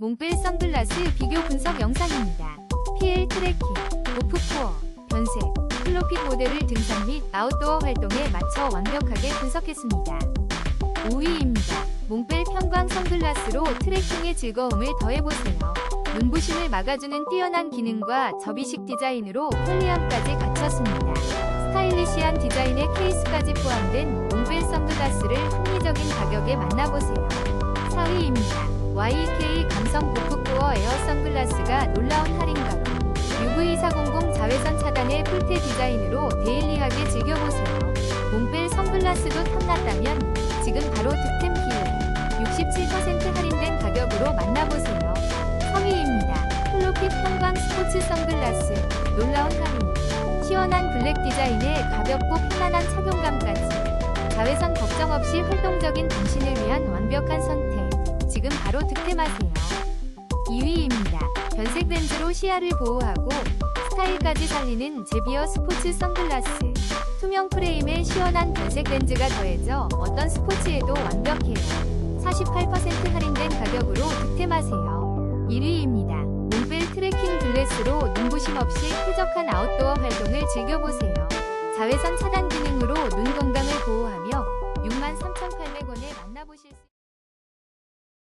몽벨 선글라스 비교 분석 영상입니다. PL 트래킹, 오프코어, 변색, 클로핏 모델을 등산 및 아웃도어 활동에 맞춰 완벽하게 분석했습니다. 5위입니다. 몽벨 편광 선글라스로 트래킹의 즐거움을 더해보세요. 눈부심을 막아주는 뛰어난 기능과 접이식 디자인으로 편리함까지 갖췄습니다. 스타일리시한 디자인의 케이스까지 포함된 몽벨 선글라스를 합리적인 가격에 만나보세요. 4위입니다. YK 감성 고프코어 에어 선글라스가 놀라운 할인가로 UV400 자외선 차단의 풀테 디자인으로 데일리하게 즐겨보세요. 몽벨 선글라스도 탐났다면 지금 바로 득템 기회 67% 할인된 가격으로 만나보세요. 3위입니다. 클로핏 편광 스포츠 선글라스 놀라운 할인 시원한 블랙 디자인에 가볍고 편안한 착용감까지 자외선 걱정 없이 활동적인 당신을 위한 완벽한 선택 바로 득템하세요. 2위입니다. 변색 렌즈로 시야를 보호하고 스타일까지 살리는 제비어 스포츠 선글라스. 투명 프레임에 시원한 변색 렌즈가 더해져 어떤 스포츠에도 완벽해요. 48% 할인된 가격으로 득템하세요. 1위입니다. 몽벨 트래킹 글래스로 눈부심 없이 쾌적한 아웃도어 활동을 즐겨보세요. 자외선 차단 기능으로 눈 건강을 보호하며 63,800원에 만나보실 수